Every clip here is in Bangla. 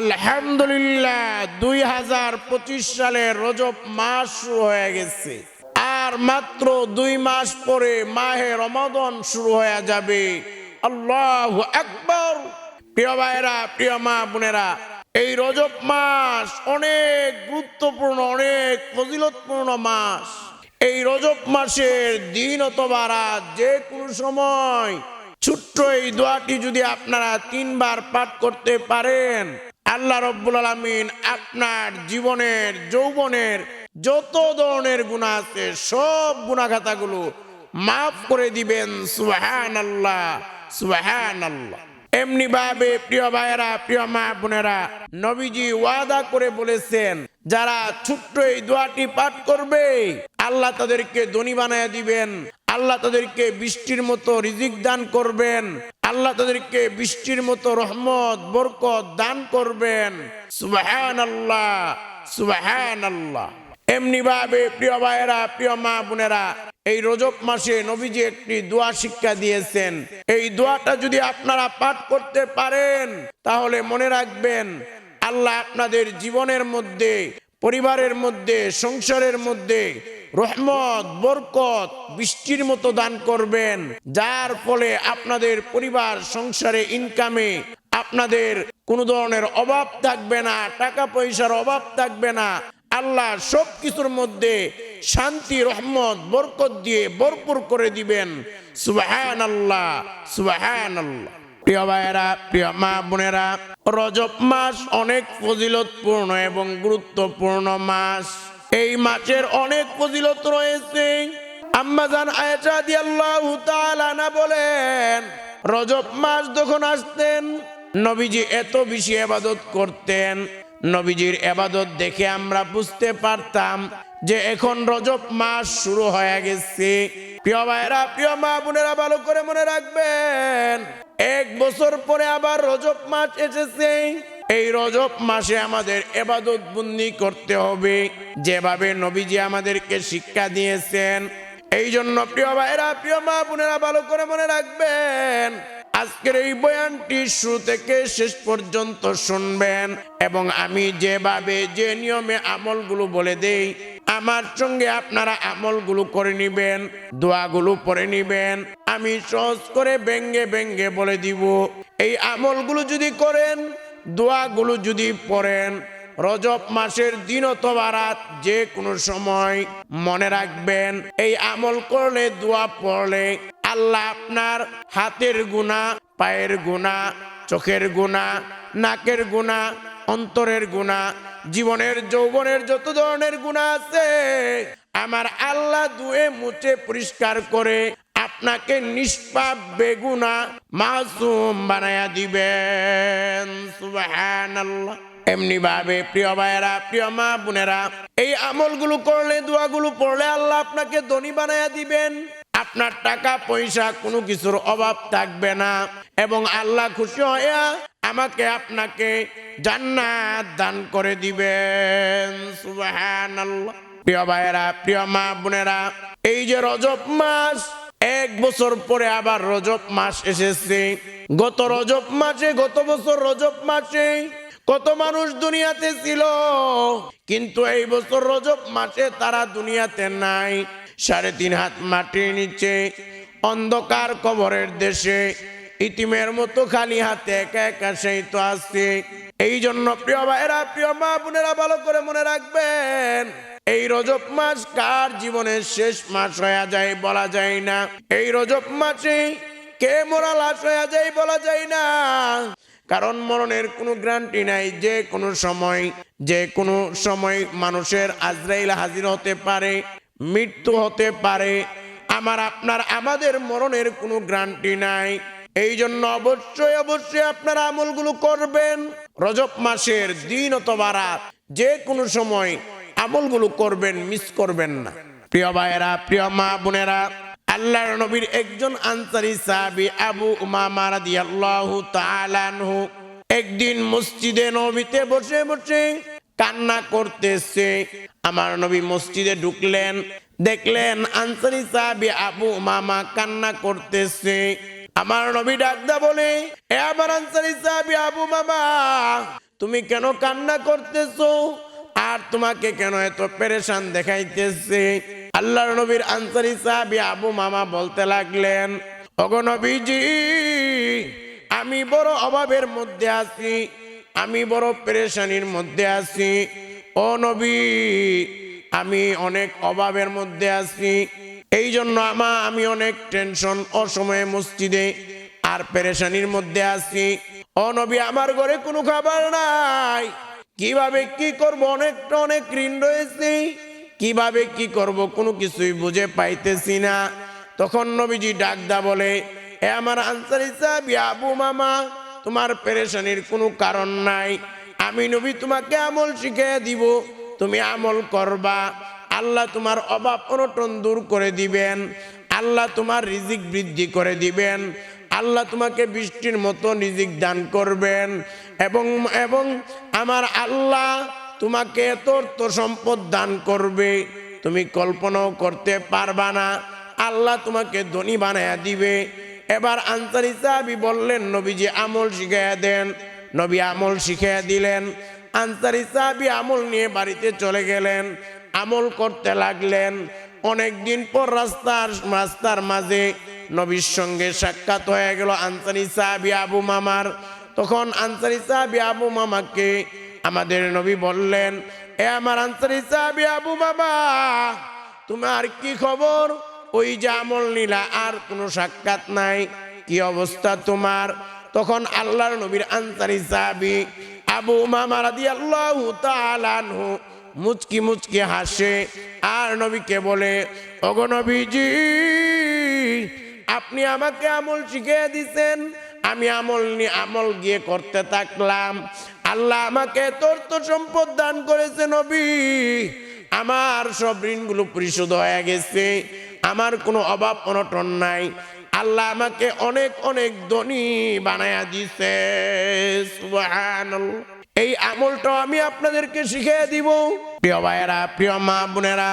আলহামদুলিল্লাহ, দুই হাজার পঁচিশ সালের রজব মাস শুরু হয়ে গেছে। আর মাত্র দুই মাস পরে মাহে রমাদন শুরু হয়ে যাবে। আল্লাহ একবার প্রিয় ভাইরা প্রিয় মা বোনেরা, এই রজব মাস অনেক গুরুত্বপূর্ণ, অনেক ফজিলতপূর্ণ মাস। এই রজব মাসের দিন অথবা যে কোনো সময় ছোট্ট এই দোয়াটি যদি আপনারা তিনবার পাঠ করতে পারেন আল্লাহ রব্বুল আলমিন আপনার জীবনের, যৌবনের যত ধরনের গুণা আছে, সব গুণাখাতাগুলো মাফ করে দিবেন। সুহান আল্লাহ সুহান আল্লাহ এমনি ভাবে প্রিয় ভাইয়েরা, প্রিয় মা বোনেরা, নবীজি ওয়াদা করে বলেছেন, যারা ছোট্ট এই দোয়াটি পাঠ করবে, আল্লাহ তাদেরকে ধনী বানায় দিবেন। আল্লাহ তাদেরকে বৃষ্টির মতো রিজিক দান করবেন। আল্লাহ তাদেরকে বৃষ্টির মতো রহমত, বরকত দান করবেন। সুবাহান আল্লাহ সুবাহান আল্লাহ এমনি ভাবে প্রিয় ভাইয়েরা, প্রিয় মা বোনেরা, এই রজব মাসে নবীজি একটি দোয়া শিক্ষা দিয়েছেন। এই দোয়াটা যদি আপনারা পাঠ করতে পারেন, তাহলে মনে রাখবেন, আল্লাহ আপনাদের জীবনের মধ্যে, পরিবারের মধ্যে, সংসারের মধ্যে রহমত, বরকত বৃষ্টির মতো দান করবেন, যার ফলে আপনাদের পরিবার, সংসারে ইনকামে আপনাদের কোনো ধরনের অভাব থাকবে না, টাকা পয়সার অভাব থাকবে না। আল্লাহ সব কিছুর মধ্যে শান্তি, রহমত, বরকত দিয়ে ভরপুর করে দিবেন। সুবাহান আল্লাহ সুবাহান আল্লাহ প্রিয় ভাইয়েরা, প্রিয় মা বোনেরা, রজব মাস অনেক ফজিলতপূর্ণ এবং গুরুত্বপূর্ণ মাস। এই মাছের অনেক ফজিলত রয়েছে। আম্মাজান আয়েশা দিয়াল্লাহু তাআলা না বলেন, রজব মাস যখন আসতেন, নবীজি এত বেশি আবাদত করতেন। নবীজির আবাদত দেখে আমরা বুঝতে পারতাম যে এখন রজব মাস শুরু হয়ে গেছে। প্রিয় ভাইরা, প্রিয় মা বোনেরা, ভালো করে মনে রাখবেন, এক বছর পরে আবার রজব মাস এসেছে। এই রজব মাসে আমাদের এবাদত বন্দি করতে হবে। যেভাবে নবীজি আমাদেরকে শিক্ষা দিয়েছেন এই জন্য প্রিয় ভাইরা প্রিয় মা বোনেরা, ভালো করে মনে রাখবেন, আজকের এই বয়ানটি শুরু থেকে শেষ পর্যন্ত শুনবেন এবং আমি যেভাবে যে নিয়মে আমলগুলো বলে দেই, আমার সঙ্গে আপনারা আমলগুলো করে নিবেন, দোয়াগুলো পরে নিবেন, আমি সহজ করে ব্যঙ্গে ব্যঙ্গে বলে দিব। এই আমলগুলো যদি করেন দোয়াগুলো যদি পড়েন, রজব মাসের দিন অথবা রাত যে কোনো সময় মনে রাখবেন, এই আমল করলে, দোয়া পড়লে আল্লাহ আপনার হাতের গুণা পায়ের গুণা চোখের গুণা নাকের গুণা অন্তরের গুণা জীবনের, যৌবনের যত ধরনের গুণা আছে, আমার আল্লাহ দুয়ে মুছে পরিষ্কার করে আপনাকে নিষ্পাপ বেগুনা মাসুম বানায়া দিবেন। সুবহানাল্লাহ। এমনি ভাবে, প্রিয় ভাইয়েরা, প্রিয় মা বোনেরা, এই আমলগুলো করলে, দোয়াগুলো পড়লে আল্লাহ আপনাকে ধনী বানায়া দিবেন। আপনার টাকা, পয়সা কোনো কিছুর অভাব থাকবে না। এবং আল্লাহ খুশি হইয়া আমাকে আপনাকে জান্নাত দান করে দিবেন। সুবহানাল্লাহ। প্রিয় ভাইয়েরা, প্রিয় মা বোনেরা, এই যে রজব মাস এক বছর পরে আবার রজব মাস এসেছে। গত রজব মাসে, গত বছর রজব মাসে কত মানুষ দুনিয়াতে ছিল। কিন্তু এই বছর রজব মাসে তারা দুনিয়াতে নাই। সাড়ে তিন হাত মাটির নিচে, অন্ধকার কবরের দেশে, ইতিমের মতো খালি হাতে একা একা সেই তো আছে। এই জন্য প্রিয় ভাইরা প্রিয় মা বোনেরা, ভালো করে মনে রাখবেন, এই রজব মাস কার জীবনের শেষ মাস হয়ে যায় বলা যায় না। এই রজব মাসে কে মোরা লাশ হয়ে যায় বলা যায় না। কারণ মরণের কোনো গ্রান্টি নাই, যে কোনো সময়, যে কোনো সময় মানুষের আজরাইল হাজির হতে পারে, মৃত্যু হতে পারে। আমার, আপনার, আমাদের মরণের কোনো গ্রান্টি নাই। এই জন্য অবশ্যই অবশ্যই আপনারা আমলগুলো করবেন। রজব মাসের দিন অথবা রাত, যে কোনো সময় আমলগুলো করবেন, মিস করবেন না। প্রিয় ভাইয়েরা, প্রিয় মা বোনেরা নবীর একজন আনসারি সাহাবী আবু একদিন মসজিদে নবীতে বসে বসে কান্না করতেছে। আমার নবী মসজিদে ঢুকলেন, দেখলেন আনসারি সাহাবী আবু মামা কান্না করতেছে। আমার নবী ডাকদা বলে আমার আনসারি সাহাবী আবু মামা, তুমি কেন কান্না করতেছো? আর তোমাকে কেন এত পেরেশান দেখাইতেছে? আল্লাহর নবীর আনসারি সাহাবি আবু মামা বলতে লাগলেন অগনবীজি আমি বড় অভাবের মধ্যে আছি, আমি বড় পেরেশানির মধ্যে আছি। ও নবী, আমি অনেক অভাবের মধ্যে আছি এই জন্য আমা, আমি অনেক টেনশন অসময়ে মসজিদে আর পেরেশানির মধ্যে আছি। ও নবী, আমার ঘরে কোনো খাবার নাই। কীভাবে কি করব? অনেকটা অনেক ঋণ রয়েছে। কীভাবে কি করব? কোনো কিছুই বুঝে পাইতেছি না। তখন নবীজি ডাকদা বলে, এ আমার আনসার হিসাবি আবু মামা, তোমার পেরেশানির কোনো কারণ নাই। আমি নবী, তোমাকে আমল শিখিয়ে দিব। তুমি আমল করবা। আল্লাহ তোমার অভাব অনটন দূর করে দিবেন, আল্লাহ তোমার রিজিক বৃদ্ধি করে দিবেন, আল্লাহ তোমাকে বৃষ্টির মতো রিজিক দান করবেন এবং এবং আমার আল্লাহ তোমাকে অর্থ সম্পদ দান করবে, তুমি কল্পনাও করতে পারবা না, আল্লাহ তোমাকে ধনী বানায়া দিবে। এবার আনসারি সাহাবি বললেন, নবীজি আমল শিখাইয়া দেন, নবী আমল শিখাইয়া দিলেন, আনসারি সাহাবি আমল নিয়ে বাড়িতে চলে গেলেন আমল করতে লাগলেন। অনেক দিন পর রাস্তার রাস্তার মাঝে নবীর সঙ্গে সাক্ষাৎ হয়ে গেল আনসারি সাহাবি আবু মামার। তখন আনসারি সাহাবি আবু মামাকে আমাদের নবী বললেন, এ আমার আনসারি সাহাবি আবু মামা, তোমার কি খবর? ওই যে আমল নীলা, আর কোনো সাক্ষাৎ নাই। কি অবস্থা তোমার? তখন আল্লাহর নবীর আনসারি সাহাবি আবু মামা রাদি আল্লাহ তালানহু মুচকি মুচকি হাসে। আর নবীকে বলে অগনবীজি আপনি আমাকে আমল শিখিয়ে দিছেন। আমি আমল নিয়ে আমল গিয়ে করতে থাকলাম। আল্লাহ আমাকে তর্ত সম্পদ দান করেছে নবী। আমার সব ঋণগুলো পরিশোধ হয়ে গেছে। আমার কোনো অভাব অনটন নাই। আল্লাহ আমাকে অনেক অনেক ধনী বানায়া দিছে সুবহানাল্লাহ। এই আমলটা আমি আপনাদেরকে শিখিয়ে দিব। প্রিয় ভাইয়েরা, প্রিয় মা বোনেরা,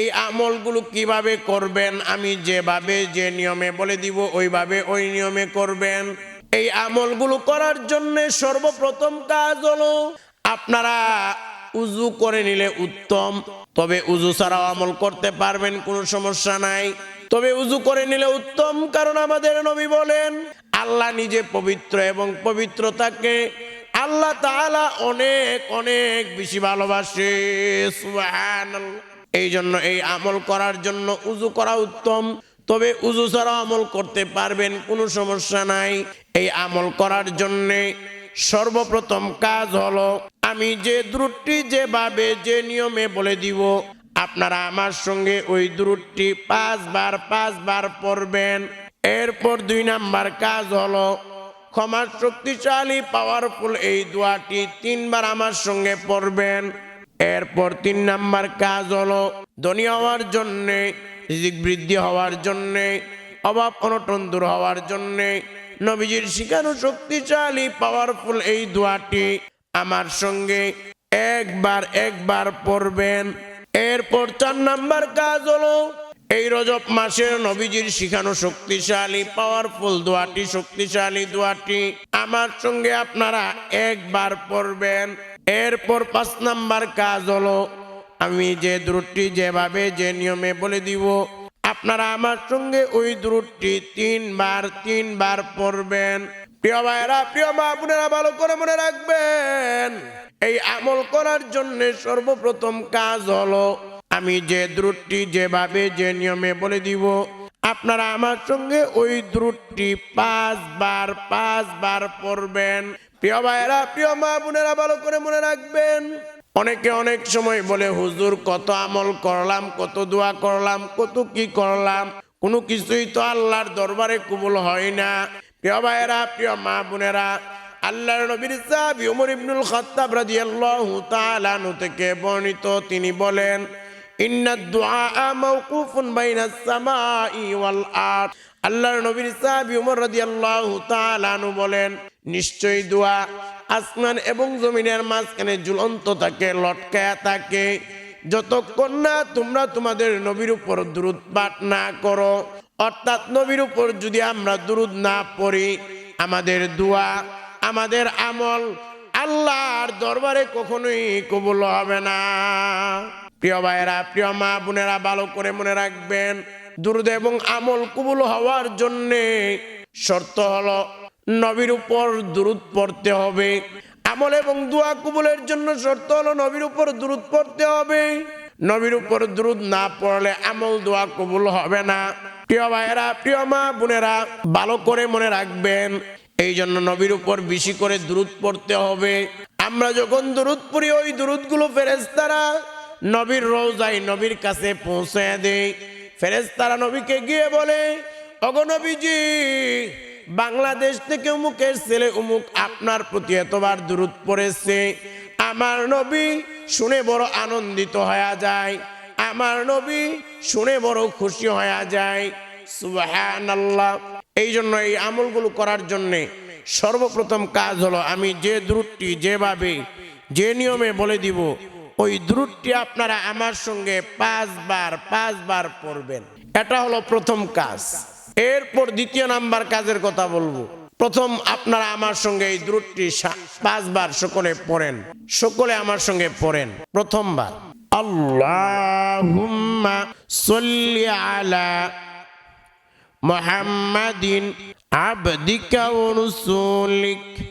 এই আমলগুলো কীভাবে করবেন আমি যেভাবে যে নিয়মে বলে দিব, ওইভাবে ওই নিয়মে করবেন। এই আমলগুলো করার জন্য সর্বপ্রথম কাজ হলো, আপনারা উজু করে নিলে উত্তম। তবে উজু ছাড়াও আমল করতে পারবেন, কোনো সমস্যা নাই। তবে উজু করে নিলে উত্তম, কারণ আমাদের নবী বলেন, আল্লাহ নিজে পবিত্র এবং পবিত্রতাকে আল্লাহ তাআলা অনেক অনেক বেশি ভালোবাসে। এই জন্য এই আমল করার জন্য উজু করা উত্তম। তবে উজু ছাড়া আমল করতে পারবেন, কোনো সমস্যা নাই। এই আমল করার জন্যে সর্বপ্রথম কাজ হলো, আমি যে দ্রুটটি যেভাবে, যে নিয়মে বলে দিব, আপনারা আমার সঙ্গে ওই দ্রুটটি পাঁচবার পাঁচবার পড়বেন। এরপর দুই নাম্বার কাজ হলো ক্ষমার শক্তিশালী পাওয়ারফুল এই দোয়াটি তিনবার আমার সঙ্গে পড়বেন। এরপর তিন নাম্বার কাজ হলো ধনী হওয়ার জন্যে, রিজিক বৃদ্ধি হওয়ার জন্যে, অভাব অনটন দূর হওয়ার জন্যে, নবীজির শিখানো শক্তিশালী পাওয়ারফুল এই দোয়াটি আমার সঙ্গে একবার একবার পড়বেন। এরপর চার নাম্বার কাজ হলো এই রজব মাসের নবীজির শিখানো শক্তিশালী পাওয়ারফুল দোয়াটি, শক্তিশালী দোয়াটি। আমার সঙ্গে আপনারা একবার পড়বেন। এরপর পাঁচ নাম্বার কাজ হলো, আমি যে দ্রুটটি যেভাবে, যে নিয়মে বলে দিব, আপনারা আমার সঙ্গে ওই দ্রুটটি তিনবার তিনবার পড়বেন। প্রিয় ভাইরা প্রিয় মা বোনেরা, ভালো করে মনে রাখবেন, এই আমল করার জন্য সর্বপ্রথম কাজ হলো আমি যে দ্রুটটি যেভাবে, যে নিয়মে বলে দিব, আপনারা আমার সঙ্গে ওই দ্রুটটি পাঁচবার পাঁচবার পড়বেন। প্রিয় ভাইরা প্রিয় মা বোনেরা, ভালো করে মনে রাখবেন, অনেকে অনেক সময় বলে, হুজুর, কত আমল করলাম, কত দোয়া করলাম, কত কি করলাম? কোনো কিছুই তো আল্লাহর দরবারে কবুল হয় না। প্রিয় ভাইয়েরা, প্রিয় মা বোনেরা, আল্লাহর নবীর সাহাবী ওমর ইবনুল খাত্তাব রাদিয়াল্লাহু তাআলা আনহু থেকে বর্ণিত, তিনি বলেন আল্লাহর নবীর সাহাবী ওমর রাদিয়াল্লাহু তাআলা বলেন, নিশ্চয়ই দোয়া আসমান এবং জমিনের মাঝখানে ঝুলন্ত থাকে, লটকায়া থাকে। যতক্ষণ না তোমরা তোমাদের নবীর উপর দুরুদ পাঠ না করো, অর্থাৎ নবীর উপর যদি আমরা দুরুদ না পড়ি, আমাদের দোয়া আমাদের আমল আল্লাহর দরবারে কখনোই কবুল হবে না। প্রিয় ভাইয়েরা, প্রিয় মা বোনেরা, ভালো করে মনে রাখবেন, দুরুদ এবং আমল কবুল হওয়ার জন্যে শর্ত হলো নবীর উপর দুরুদ পড়তে হবে। আমল এবং দোয়া কবুলের জন্য শর্ত হলো নবীর উপর দুরুদ পড়তে হবে। নবীর উপর দুরুদ না পড়লে আমল, দোয়া কবুল হবে না। প্রিয় ভাইয়েরা, প্রিয় মা বোনেরা, ভালো করে মনে রাখবেন এই জন্য নবীর উপর বেশি করে দুরুদ পড়তে হবে। আমরা যখন দুরুদ পড়ি, ওই দুরুদগুলো ফেরেস্তারা নবীর রোজাই নবীর কাছে পৌঁছে দেয় ফেরেস্তারা নবীকে গিয়ে বলে অগনবীজি বাংলাদেশ থেকে উমুকের ছেলে উমুক আপনার প্রতি এতবার দূরত পড়েছে। আমার নবী শুনে বড় আনন্দিত হয়ে যায়। আমার নবী শুনে বড় খুশি হয়ে যায়। এই জন্য এই আমলগুলো করার জন্য সর্বপ্রথম কাজ হলো, আমি যে দ্রুতটি যেভাবে, যে নিয়মে বলে দিব ওই দ্রুতটি আপনারা আমার সঙ্গে পাঁচবার পাঁচবার পড়বেন। এটা হলো প্রথম কাজ। এরপর দ্বিতীয় নাম্বার কাজের কথা বলব। প্রথম আপনারা আমার সঙ্গে এই দ্রুতটি সা- পাঁচবার সকলে পড়েন। সকলে আমার সঙ্গে পড়েন। প্রথমবার, আল্লাহুম্মা সল্লি আলা মুহাম্মাদিন আবদিকা ওয়া রাসূলিক।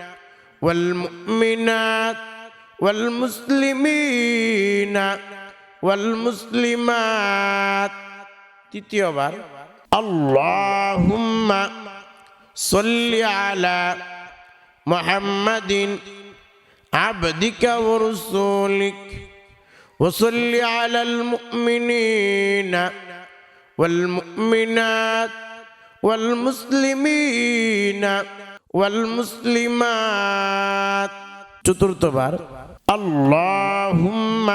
والمؤمنات والمسلمين والمسلمات. تتيوبر اللهم صل على محمد عبدك ورسولك وصل على المؤمنين والمؤمنات والمسلمين والمسلمات চতুর্থবার اللهم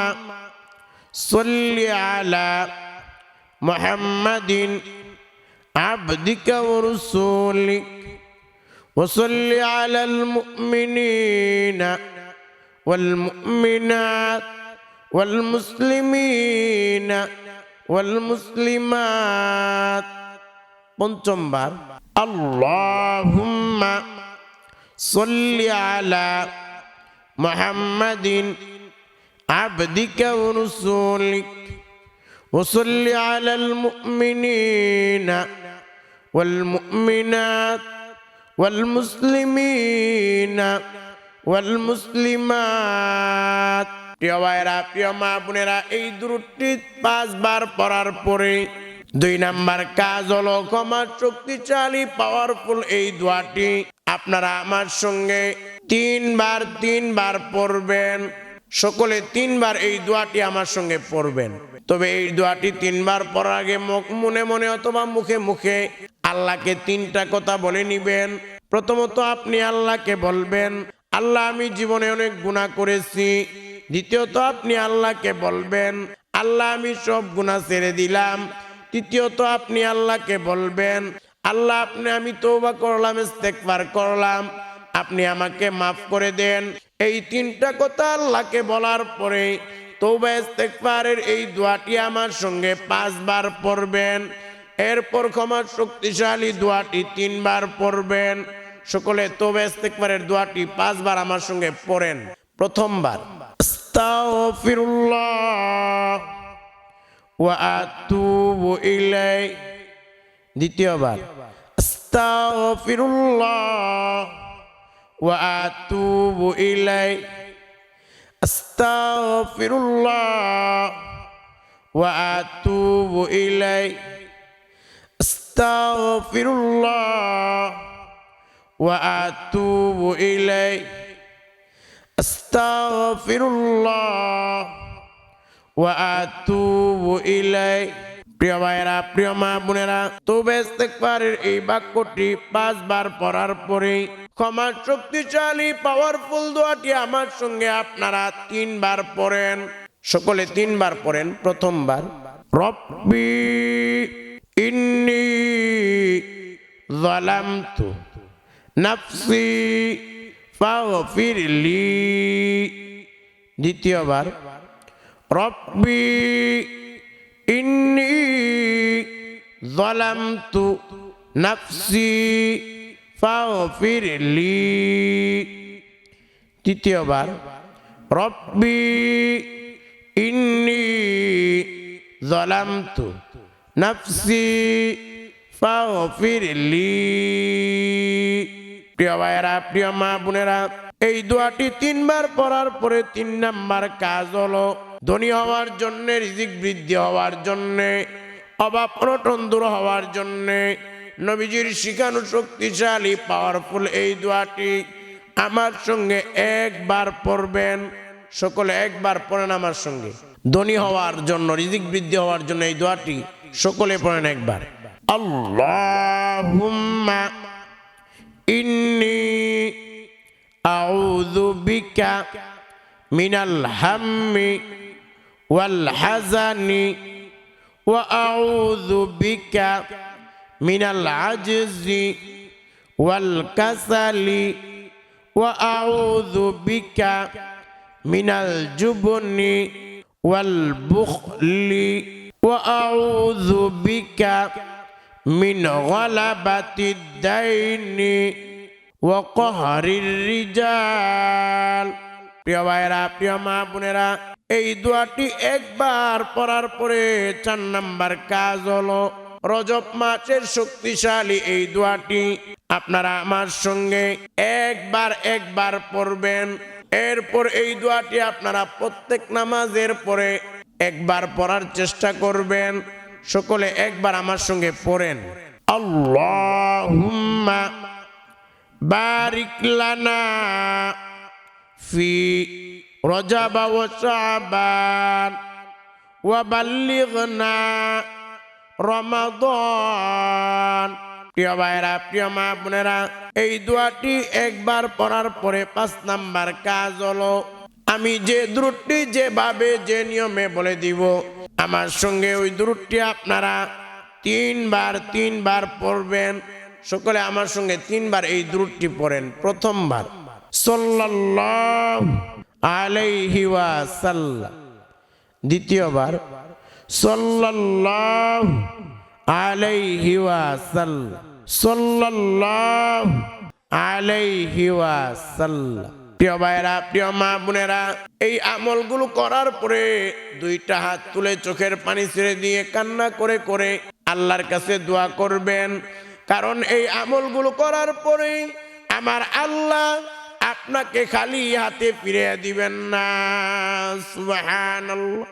صل على محمد عبدك ورسولك وصل على المؤمنين والمؤمنات والمسلمين والمسلمات পঞ্চমবার اللهم صل على محمد عبدك ورسولك وصل على المؤمنين والمؤمنات والمسلمين والمسلمات প্রিয় ভাইরা প্রিয় মা বোনেরা এই দূরটি পাঁচবার পড়ার পরে দুই নাম্বার কাজ হলো ক্ষমা শক্তিশালী পাওয়ারফুল এই দোয়াটি আপনারা আমার সঙ্গে তিনবার তিনবার পড়বেন। সকলে তিনবার এই দোয়াটি আমার সঙ্গে পড়বেন। তবে এই দোয়াটি তিনবার পড়ার আগে মনে মনে অথবা মুখে মুখে আল্লাহকে তিনটা কথা বলে নিবেন। প্রথমত আপনি আল্লাহকে বলবেন, আল্লাহ, আমি জীবনে অনেক গুণা করেছি। দ্বিতীয়ত আপনি আল্লাহকে বলবেন, আল্লাহ, আমি সব গুণা ছেড়ে দিলাম। তৃতীয়ত আপনি আল্লাহকে বলবেন, আল্লাহ, আপনি, আমি তৌবা করলাম ইস্তেকবার করলাম, আপনি আমাকে মাফ করে দেন। এই তিনটা কথা আল্লাহকে বলার পরে তৌবা ইস্তেকবারের এই দোয়াটি আমার সঙ্গে পাঁচবার পড়বেন। এরপর ক্ষমা শক্তিশালী দোয়াটি তিনবার পড়বেন। সকলে তৌবা ইস্তেকবারের দোয়াটি পাঁচবার আমার সঙ্গে পড়েন। প্রথমবার। আস্তাগফিরুল্লাহ। ওয়া আতুবু ইলাইহি দ্বিতীয়বার আস্তাগফিরুল্লাহ ওয়া আতুবু ইলাইহি আস্তাগফিরুল্লাহ ওয়া আতুবু ইলাইহি আস্তাগফিরুল্লাহ ওয়া আতুবু ইলাইহি আস্তাগফিরুল্লাহ প্রিয় ভাইয়েরা প্রিয় মা বোনেরা তবে এই বাক্যটি পাঁচবার পড়ার পরে ক্ষমা শক্তিশালী পাওয়ারফুল দোয়াটি আমার সঙ্গে আপনারা তিনবার পড়েন সকলে তিনবার পড়েন প্রথমবার রব্বি ইন্নি যালামতু নাফসি ফাগফিরলি দ্বিতীয়বার রব্বি ইন্নি যালামতু নাফসি ফাগফিরলি। তৃতীয়বার, রব্বি ইন্নি যালামতু নাফসি ফাগফিরলি। প্রিয় ভাইয়েরা, প্রিয় মা বোনেরা, এই দোয়াটি তিনবার পড়ার পরে তিন নাম্বার কাজ হলো ধনী হওয়ার জন্যে, রিজিক বৃদ্ধি হওয়ার জন্যে, অভাব অনটন দূর হওয়ার জন্যে, নবীজির শিখানো শক্তিশালী পাওয়ারফুল এই দোয়াটি আমার সঙ্গে একবার পড়বেন, সকলে একবার পড়েন আমার সঙ্গে। ধনী হওয়ার জন্য, রিজিক বৃদ্ধি হওয়ার জন্য এই দোয়াটি সকলে পড়েন একবার। আল্লাহুম্মা ইন্নি আউযু বিকা মিনাল হাম্মি ওয়াল হাজানি ওয়া আউযু বিকা মিনাল আজজি ওয়াল কাসালি ওয়া আউযু বিকা মিনাল জুবনি ওয়াল বুখলি ওয়া আউযু বিকা من غلبة الدين وقهر الرجال প্রিয় ভাইরা প্রিয় মা বোনেরা এই দোয়াটি একবার পড়ার পরে চার নাম্বার কাজ হলো, রজব মাসের শক্তিশালী এই দোয়াটি আপনারা আমার সঙ্গে একবার একবার পড়বেন। এরপর এই দোয়াটি আপনারা প্রত্যেক নামাজের পরে একবার পড়ার চেষ্টা করবেন। সকলে একবার আমার সঙ্গে পড়েন। আল্লাহুম্মা বারিক লানা ফি শাবান ওয়া বাল্লিগনা রমাদান প্রিয় ভাইরা প্রিয় মা বোনেরা, এই দোয়াটি একবার পড়ার পরে পাঁচ নাম্বার কাজ হলো, আমি যে দ্রুটটি যেভাবে, যে নিয়মে বলে দিব, আমার সঙ্গে ওই দ্রুটটি আপনারা তিনবার তিনবার পড়বেন। সকলে আমার সঙ্গে তিনবার এই দ্রুটটি পড়েন, প্রথমবার। সাল্লাল্লাহু আলাইহি ওয়াসাল্লাম। দ্বিতীয়বার প্রিয় মা বোনেরা, এই আমলগুলো করার পরে দুইটা হাত তুলে চোখের পানি ছেড়ে দিয়ে কান্না করে করে আল্লাহর কাছে দোয়া করবেন। কারণ এই আমলগুলো করার পরে আমার আল্লাহ আপনাকে খালি হাতে ফিরে দিবেন না সুবহানাল্লাহ।